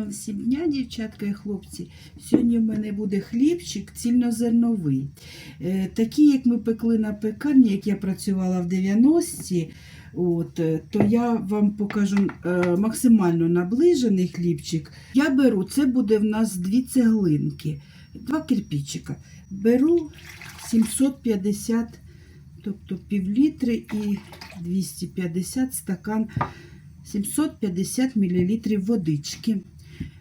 Гарного всім дня, дівчатка і хлопці. Сьогодні в мене буде хлібчик цільнозерновий. Е, Такий, як ми пекли на пекарні, як я працювала в 90-ті, от, е, то я вам покажу е, максимально наближений хлібчик. Я беру, це буде в нас дві цеглинки, два кирпичика. Беру 750, тобто півлітри і 250 стакан 750 мл водички.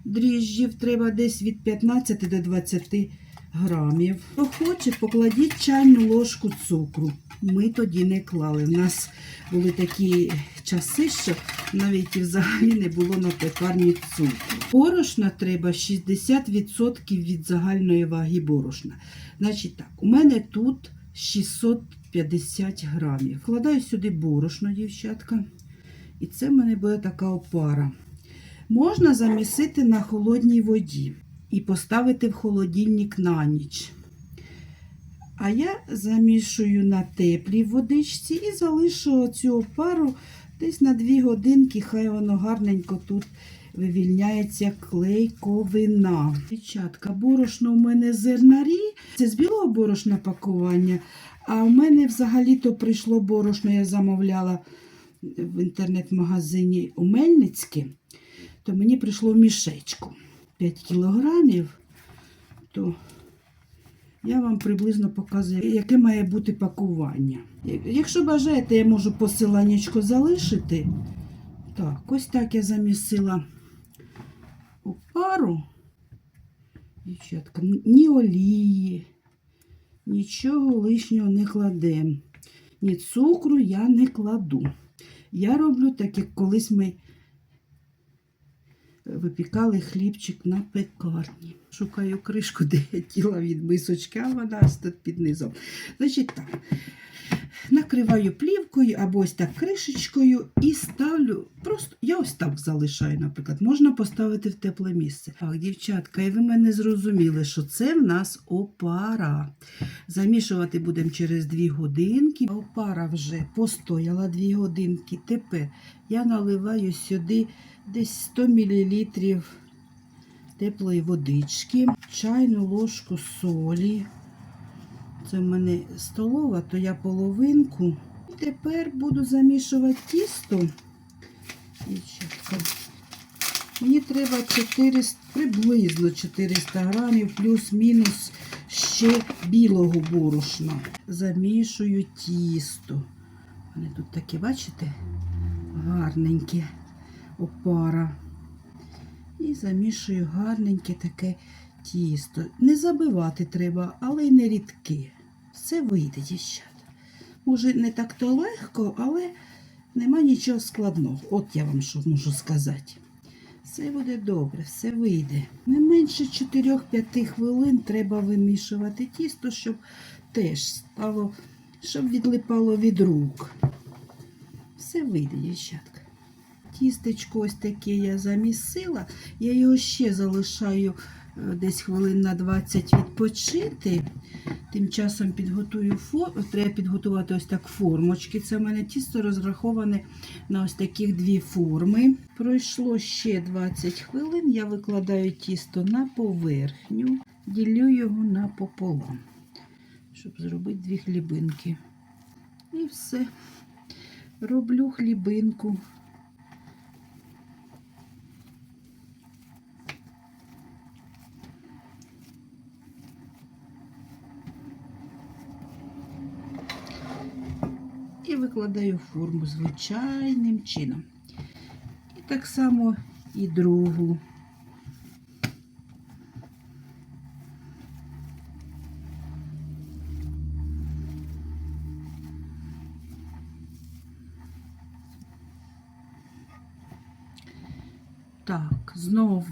Дріжджів треба десь від 15 до 20 грамів. Хто хоче, покладіть чайну ложку цукру. Ми тоді не клали. У нас були такі часи, що навіть і взагалі не було на пекарні цукру. Борошна треба 60% від загальної ваги борошна. Значить так, у мене тут 650 грамів. Вкладаю сюди борошно, дівчатка. І це в мене буде така опара. Можна замісити на холодній воді і поставити в холодильник на ніч. А я замішую на теплій водичці і залишу цю опару десь на 2 годинки, хай воно гарненько тут вивільняється клейковина. Дівчатка, борошно у мене зернарі, це з білого борошна пакування. А у мене взагалі-то прийшло борошно, я замовляла в інтернет-магазині у Мельницьке, то мені прийшло мішечку 5 кілограмів, то я вам приблизно показую, яке має бути пакування. Якщо бажаєте, я можу посиланнячко залишити. Так, ось так я замісила опару. Дівчатка, ні олії, нічого лишнього не кладемо. Ні цукру я не кладу. Я роблю так, як колись ми випікали хлібчик на пекарні. Шукаю кришку, де я тіла від мисочка, вона тут під низом. Значить так, накриваю плівкою або ось так кришечкою і ставлю. Просто я ось так залишаю, наприклад, можна поставити в тепле місце. Так, дівчатка, і ви мене зрозуміли, що це в нас опара. Замішувати будемо через 2 годинки. Опара вже постояла 2 годинки. Тепер я наливаю сюди десь 100 мл теплої водички, чайну ложку солі. Це в мене столова, то я половинку. І тепер буду замішувати тісто. Мені треба 400, приблизно 400 грамів, плюс-мінус ще білого борошна. Замішую тісто. Вони тут таке, бачите, гарненьке опара. І замішую гарненьке таке тісто. Не забивати треба, але й не рідке. Все вийде, дівчата. Може, не так то легко, але нема нічого складного. От я вам що можу сказати. Все буде добре, все вийде. Не менше 4-5 хвилин треба вимішувати тісто, щоб теж стало, щоб відлипало від рук. Все вийде, дівчатка. Тістечко ось таке я замісила. Я його ще залишаю десь хвилин на 20 відпочити. Тим часом підготую фор... треба підготувати ось так формочки. Це в мене тісто розраховане на ось таких дві форми. Пройшло ще 20 хвилин. Я викладаю тісто на поверхню, ділю його напополам, щоб зробити дві хлібинки. І все. Роблю хлібинку. І викладаю форму звичайним чином. І так само і другу. Так, знову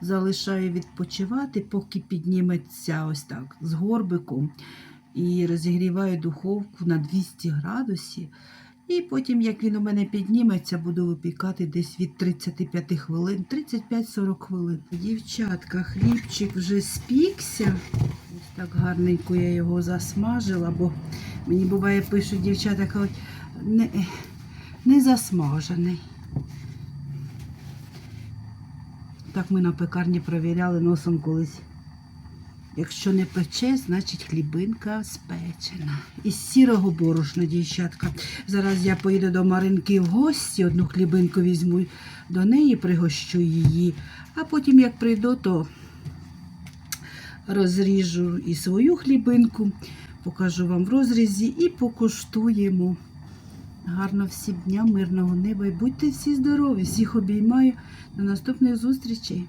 залишаю відпочивати, поки підніметься ось так з горбиком і розігріваю духовку на 200 градусів. І потім, як він у мене підніметься, буду випікати десь від 35 хвилин, 35-40 хвилин. Дівчатка, хлібчик вже спікся. Ось так гарненько я його засмажила, бо мені буває пишуть дівчата, кажуть, не, не засмажений. Так ми на пекарні провіряли носом колись. Якщо не пече, значить хлібинка спечена. Із сірого борошна, дівчатка. Зараз я поїду до Маринки в гості, одну хлібинку візьму до неї, пригощу її. А потім, як прийду, то розріжу і свою хлібинку, покажу вам в розрізі і покуштуємо. Гарно всім дня, мирного неба і будьте всі здорові, всіх обіймаю. До наступних зустрічей.